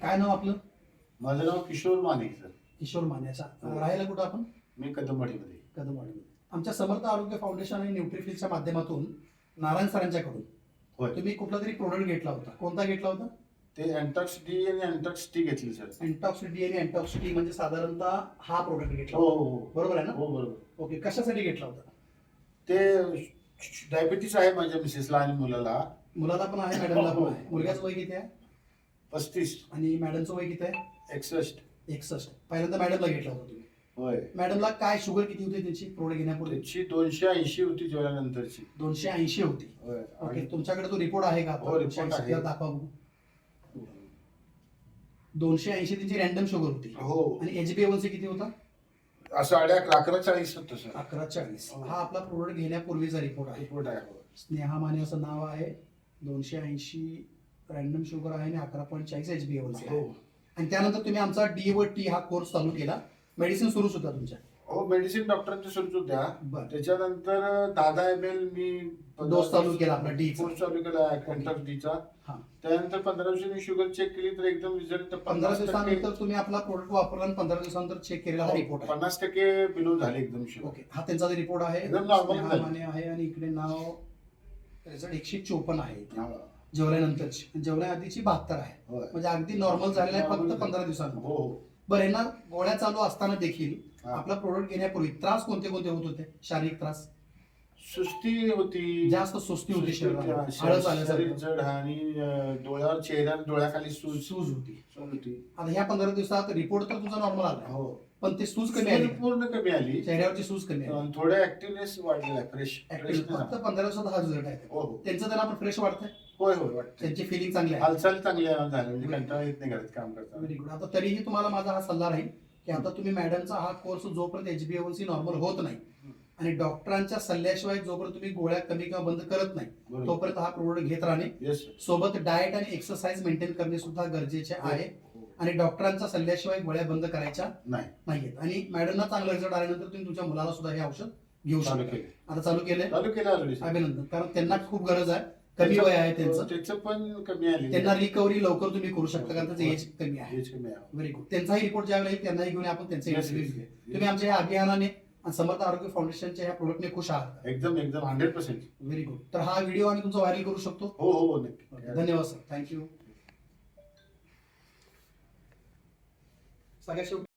काय नाव आपलं? माझं नाव किशोर माने सर. किशोर मान्याचा हो. राहायला कुठं आपण? मी कदमवाडीमध्ये कदमवाडीमध्ये आमच्या समर्थ आरोग्य फाउंडेशन आणि न्यूट्रिफिलच्या माध्यमातून नारायण सरांच्याकडून होय. तुम्ही कुठला तरी प्रोडक्ट घेतला होता. कोणता घेतला होता? ते अँटॉक्स डी आणि अँटॉक्स टी घेतली सर. अँटॉक्स डी आणि अँटॉक्स टी म्हणजे साधारणतः हा प्रोडक्ट घेतला हो होता. हो हो. बरोबर आहे ना? हो बरोबर. ओके कशासाठी घेतला होता? ते डायबिटीस आहे माझ्या मिसेसला आणि मुलाला. मुलाला पण आहे मॅडमला हो, पण आहे. मुलग्याचं वय किती आहे? पस्तीस. आणि मॅडमचं वय किती आहे? एकसष्ट. एकसष्ट. पहिल्यांदा मॅडमला घेतला होता तुम्ही. होय. मॅडमला काय शुगर किती होती त्यांची? प्रोडक्ट घेण्यापूर्वी? त्याची दोनशे ऐंशी होती जेवल्यानंतरची दोनशे ऐंशी होती. होय. ओके आणि तुमच्याकडे तो रिपोर्ट आहे का? हो, report आहे. जरा दाखवा दोनशे ऐंशी त्यांची रॅन्डम शुगर होती. हो. आणि एचबीएवनसी किती होता? असं अकरा चाळीस होतं सर. अकरा चाळीस हो. हा आपला प्रोडक्ट घेण्यापूर्वीचा रिपोर्ट आहे. रिपोर्ट आहे हो. स्नेहा माने असं नाव आहे. दोनशे ऐंशी रॅन्डम शुगर आहे आणि अकरा पॉईंट चाळीस एचबीएवनसी हो आहे. आणि त्यानंतर तुम्ही आमचा डी व टी हा कोर्स चालू केला. मेडिसिन सुरू सुद्धा तुमच्या. हो मेडिसिन डॉक्टरांच्या सुरूच होत्या बरं. त्याच्यानंतर दादा एम एल मी डोस चालू केला आपला डी कोर्स चालू केला अँटॉक्स डीचा हा. त्यानंतर पंधरा दिवसांनी शुगर चेक केली तर एकदम रिझल्ट पंधरा दिवसानंतर तुम्ही आपला प्रोडक्ट वापरला आणि पंधरा दिवसानंतर चेक केलेला हा रिपोर्ट आहे. पन्नास टक्के बिलो झाले एकदम ओके हा त्यांचा रिपोर्ट आहे आहे आणि इकडे नाव रिझल्ट एकशे चोपन्न आहे. हा, जेवल्यानंतरची. आणि जेवल्याआधीची बहात्तर आहे. होय. म्हणजे अगदी नॉर्मल झालेला आहे फक्त. पंधरा दिवसांमध्ये हो हो. बरं यांना गोळ्या चालू असताना देखील हा. आपला प्रोडक्ट घेण्यापूर्वी त्रास कोणते कोणते होत होते? शारीरिक त्रास? सुस्ती होती. जास्त सुस्ती होती सुस्ती होती, शरीराला आळस शरीर आल्यासारखं जड आणि अं, डोळ्यावर चेहऱ्यावर डोळ्याखाली सूज. सूज होती. सूज होती. आता ह्या पंधरा दिवसात रिपोर्ट तर तुझा नॉर्मल आला. हो. पण ते सूज कमी आली. सूज पूर्ण कमी आली. चेहऱ्यावरची सूज कमी आली. थोडं ऍक्टिव्हनेस वाढलेला फ्रेश Active- फक्त पंधरा दिवसात हा रिझल्ट आहे. हो हो. त्यांचं त्यांना पण फ्रेश वाटतंय होय होय वाटतं त्यांची फिलिंग चांगली आहे. हालचाल चांगल्या झाल्या म्हणजे कंटाळा येत नाही घरात काम करताना. व्हेरी गुड आता तरीही तुम्हाला माझा हा सल्ला राहील की आता तुम्ही मॅडमचा हा कोर्स जोपर्यंत एचबीएवनसी नॉर्मल होत नाही आणि डॉक्टरांच्या सल्ल्याशिवाय जोपर्यंत तुम्ही गोळ्या कमी किंवा बंद करत नाही बरोबर. तोपर्यंत हा प्रोडक्ट घेत राहणे. येस सोबत डाएट आणि एक्सरसाइज मेंटेन करणे सुद्धा गरजेचे आहे. आणि डॉक्टरांच्या सल्ल्याशिवाय गोळ्या बंद करायच्या नाही. नाहीयेत. आणि मॅडमना चांगला रिझल्ट आल्यानंतर तुम्ही तुमच्या मुलाला सुद्धा हे औषध घेऊ चालू शकता. केले आता चालू केलंय. चालू केलं ऑलरेडी अभिनंदन. कारण त्यांना खूप गरज आहे. कमी वय आहे त्यांचं. त्याचं पण कमी आली त्यांना रिकव्हरी लवकर तुम्ही करू शकता कारण त्याचं एज कमी आहे. कमी आहे. व्हेरी गुड त्यांचाही रिपोर्ट ज्यावेळेला येईल त्यांनाही घेऊन आपण त्यांचे इंटरव्ह्यू yes. तुम्ही आमच्या या अभियानाने आणि समर्थ आरोग्य फाउंडेशनच्या ह्या प्रोडक्टने खुश आहात. एकदम एकदम हंड्रेड पर्सेंट व्हेरी गुड तर हा व्हिडिओ आम्ही तुमचा व्हायरल करू शकतो. हो हो हो नक्की. धन्यवाद सर थँक्यू सगळ्यात शेवटी